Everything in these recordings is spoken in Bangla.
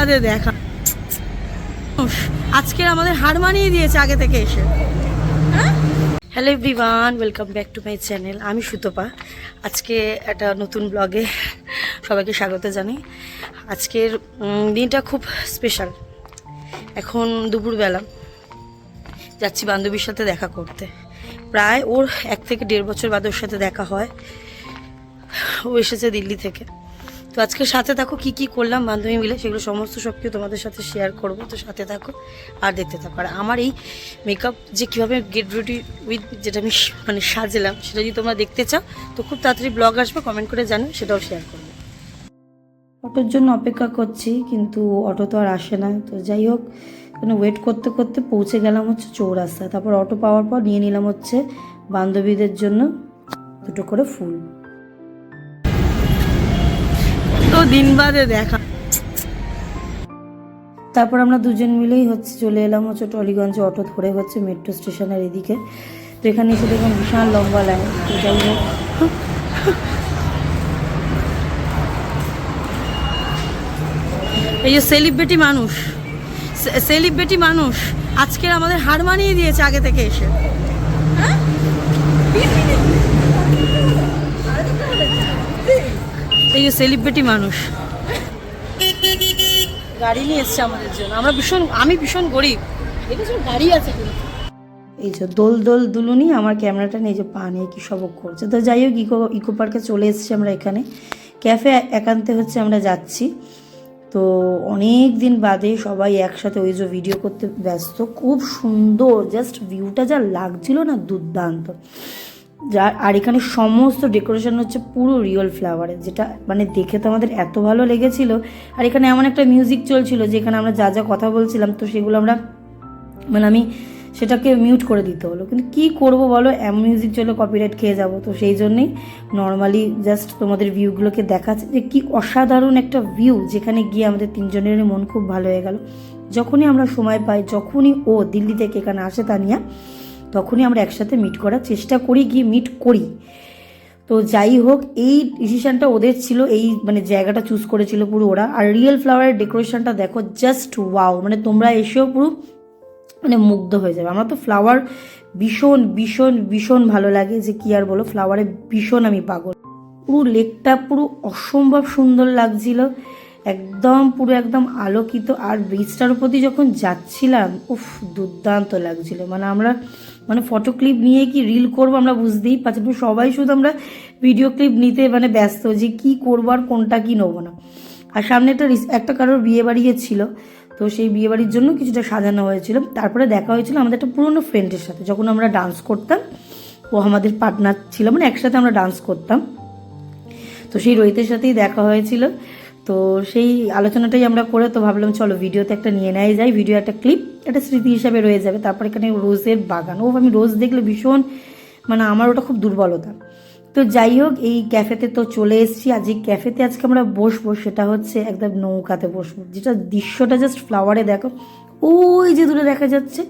বাদে দেখা। আজকের আমাদের হার মানিয়ে দিয়েছে আগে থেকে এসে। Hello everyone welcome back to my channel আমি সুতপা। আজকে একটা নতুন ব্লগে সবাইকে স্বাগত জানাই। আজকের দিনটা খুব স্পেশাল এখন দুপুরবেলা। যাচ্ছি বান্ধবীর সাথে দেখা করতে। প্রায় ওর এক থেকে দেড় বছর বাদে ওর সাথে দেখা হয়। ও এসেছে দিল্লি থেকে। তো আজকে সাথে থাকো, কি কি করলাম বান্ধবী মিলে সেগুলো সমস্ত সব কিছু তোমাদের সাথে শেয়ার করব। তো সাথে থাকো আর দেখতে থাকো। আর আমার এই মেকআপ যে কীভাবে গেট রেডি উইথ যেটা আমি মানে সাজলাম সেটা যদি তোমরা দেখতে চাও, তো খুব তাড়াতাড়ি ব্লগ আসবে কমেন্ট করে জানো সেটাও শেয়ার করব। অটোর জন্য অপেক্ষা করছি, কিন্তু অটো তো আর আসে না। তো যাই হোক মানে ওয়েট করতে করতে পৌঁছে গেলাম হচ্ছে চৌরাস্তা তারপর অটো পাওয়ার পর নিয়ে নিলাম হচ্ছে বান্ধবীদের জন্য দুটো করে ফুল। দিন বাদে দেখা। তারপর আমরা দুজন মিলেই হচ্ছে চলে এলাম হচ্ছে টলিগঞ্জে অটো ধরে হচ্ছে মেট্রো স্টেশনের এদিকে। তো এখানে এসে দেখলাম বিশাল লম্বা লাইন তো যাই হোক। এই যে সেলিব্রিটি মানুষ সেলিব্রিটি মানুষ আজকের আমাদের হার মানিয়ে দিয়েছে আগে থেকে এসে। এই সেলিব্রিটি মানুষ। গাড়ি নিয়ে এসছে আমাদের জন্য। আমরা ভীষণ, আমি ভীষণ গরিব। গাড়ি আছে এই যে দোল দোল দুলুনি, আমার ক্যামেরাটা নিয়ে যে পা নিয়ে কী সবক করছে। তো যাই হোক, ইকো ইকো পার্কে চলে এসেছি আমরা এখানে। ক্যাফে একান্তে হচ্ছে আমরা যাচ্ছি। তো অনেক দিন বাদে সবাই একসাথে ওই যে ভিডিও করতে ব্যস্ত। খুব সুন্দর জাস্ট ভিউটা যা লাগছিল না দুর্দান্ত। যার আর এখানে সমস্ত ডেকোরেশন হচ্ছে পুরো রিয়েল ফ্লাওয়ারের যেটা মানে দেখে তো আমাদের এত ভালো লেগেছিল। আর এখানে এমন একটা মিউজিক চলছিল যেখানে আমরা যা যা কথা বলছিলাম, তো সেগুলো আমরা মানে আমি সেটাকে মিউট করে দিতে হলো। কিন্তু কি করব বলো, এমন মিউজিক চলে কপিরাইট খেয়ে যাব। তো সেই জন্যেই নর্মালি জাস্ট তোমাদের ভিউগুলোকে দেখাচ্ছে যে কি অসাধারণ একটা ভিউ যেখানে গিয়ে আমাদের তিনজনেরই মন খুব ভালো হয়ে গেল। যখনই আমরা সময় পাই, যখনই ও দিল্লি থেকে এখানে আসে তানিয়া তখনই আমরা একসাথে মিট করার চেষ্টা করি, গিয়ে মিট করি। তো যাই হোক, এই ডিসিশানটা ওদের ছিল, এই মানে জায়গাটা চুজ করেছিল পুরো ওরা। আর রিয়েল ফ্লাওয়ারের ডেকোরেশনটা দেখো জাস্ট ওয়াও মানে তোমরা এসেও পুরো মানে মুগ্ধ হয়ে যাবে। আমার তো ফ্লাওয়ার ভীষণ ভীষণ ভীষণ ভালো লাগে যে কি আর বলো ফ্লাওয়ারে ভীষণ আমি পাগল। পুরো লেকটা পুরো অসম্ভব সুন্দর লাগছিল, একদম পুরো একদম আলোকিত। আর ব্রিজটার প্রতি যখন যাচ্ছিলাম, উফ, দুর্দান্ত লাগছিল। মানে আমরা মানে ফটো ক্লিপ নিয়ে কি রিল করব আমরা বুঝতেই পারছি সবাই শুধু আমরা ভিডিও ক্লিপ নিতে মানে ব্যস্ত যে কি করব আর কোনটা কি নেব না। আর সামনে একটা একটা কারোর বিয়ে বাড়ি ছিল, তো সেই বিয়ে বাড়ির জন্য কিছুটা সাজানো হয়েছিল। তারপরে দেখা হয়েছিল আমাদের একটা পুরনো ফ্রেন্ডের সাথে, যখন আমরা ডান্স করতাম। ও আমাদের পার্টনার ছিল মানে একসাথে আমরা ডান্স করতাম। তো সেই রোহিতের সাথেই দেখা হয়েছিল। তো সেই আলোচনাটাই আমরা করে তো ভাবলাম, চলো ভিডিওতে একটা নিয়ে নেওয়াই যায়। ভিডিও একটা ক্লিপ একটা স্মৃতি হিসাবে রয়ে যাবে। তারপর এখানে রোজের বাগান। ও আমি রোজ দেখলে ভীষণ মানে আমার ওটা খুব দুর্বলতা। তো যাই হোক, এই ক্যাফেতে তো চলে এসেছি। আজ এই ক্যাফেতে আজকে আমরা বসবো সেটা হচ্ছে একদম নৌকাতে বসবো। যেটা দৃশ্যটা জাস্ট ফ্লাওয়ারে দেখো, ওই যে দূরে দেখা যাচ্ছে,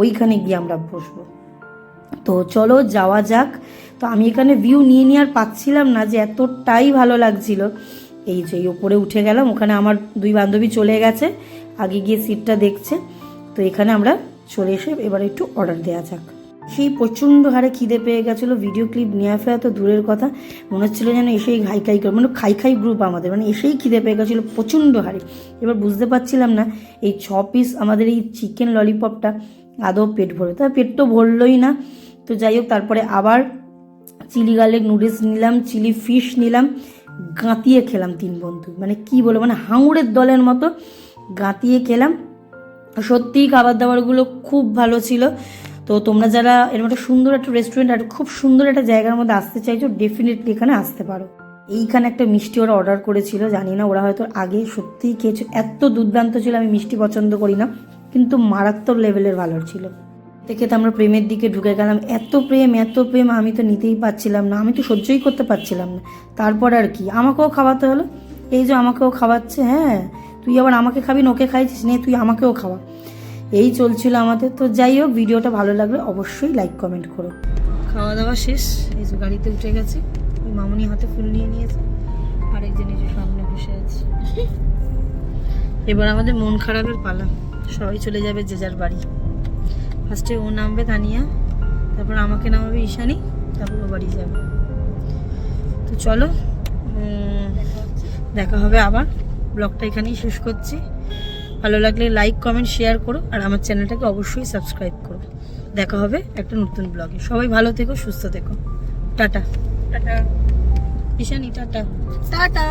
ওইখানে গিয়ে আমরা বসবো। তো চলো যাওয়া যাক। তো আমি এখানে ভিউ নিয়ে নিয়ে আর পাচ্ছিলাম না যে এতটাই ভালো লাগছিল। এই যে ওপরে উঠে গেলাম, ওখানে আমার দুই বান্ধবী চলে গেছে, আগে গিয়ে সিটটা দেখছে। তো এখানে আমরা চলে এসে এবার একটু অর্ডার দেওয়া যাক। সেই প্রচণ্ড হারে খিদে পেয়ে গেছিল ভিডিও ক্লিপ নেওয়া ফেরা তো দূরের কথা, মনে হচ্ছিল যেন এসেই খাই খাই করে মানে খাই খাই গ্রুপ আমাদের মানে এসেই খিদে পেয়ে গেছিল প্রচণ্ড হারে। এবার বুঝতে পারছিলাম না, এই ছ পিস আমাদের এই চিকেন ললিপপটা আদৌ পেট ভরবে তা পেট তো ভরলই না। তো যাই হোক, তারপরে আবার চিলি গার্লিক নুডলস নিলাম চিলি ফিশ নিলাম গাঁতিয়ে খেলাম তিন বন্ধু। মানে কি বলব মানে হাঙুরের দলের মতো গাঁতিয়ে খেলাম। সত্যিই খাবার দাবারগুলো খুব ভালো ছিল। তো তোমরা যারা এরকম একটা সুন্দর একটা রেস্টুরেন্ট আর খুব সুন্দর একটা জায়গার মধ্যে আসতে চাইছো ডেফিনেটলি এখানে আসতে পারো। এইখানে একটা মিষ্টি ওরা অর্ডার করেছিল, জানি না ওরা হয়তো আগে সত্যিই খেয়েছে। এত দুর্দান্ত ছিল, আমি মিষ্টি পছন্দ করি না। কিন্তু মারাত্মক লেভেলের ভালো ছিল। দেখে তো আমরা প্রেমের দিকে ঢুকে গেলাম। এত প্রেম এত প্রেম আমি তো নিতেই পারছিলাম না। আমি তো সহ্যই করতে পারছিলাম না। তারপর আর কি? আমাকেও খাওয়াতে হলো। এই যে আমাকেও খাওয়াচ্ছে হ্যাঁ। তুই আবার আমাকে খাবি না, ওকে খাইছিস? নে, তুই আমাকেও খাওয়া। এই চলছিল আমাদের। তো যাই হোক, ভিডিওটা ভালো লাগলে অবশ্যই লাইক কমেন্ট করো। খাওয়া দাওয়া শেষ। এই যে গাড়িতে উঠে গেছি। ওই মামুনি হাতে ফুল নিয়ে নিয়েছে। আরেকজন এই যে সামনে বসে আছে। এবার আমাদের মন খারাপের পালা। সবাই চলে যাবে যে যার বাড়ি। ফার্স্টে ও নামবে তানিয়া তারপর আমাকে নামাবে ঈশানি তারপর ও বাড়ি যাবে। তো চলো দেখা হবে আবার। ব্লগটা এখানেই শেষ করছি। ভালো লাগলে লাইক কমেন্ট শেয়ার করো আর আমার চ্যানেলটাকে অবশ্যই সাবস্ক্রাইব করো। দেখা হবে একটা নতুন ব্লগে। সবাই ভালো থেকো সুস্থ থেকো। Tata. Tata. Ishani tata. Tata.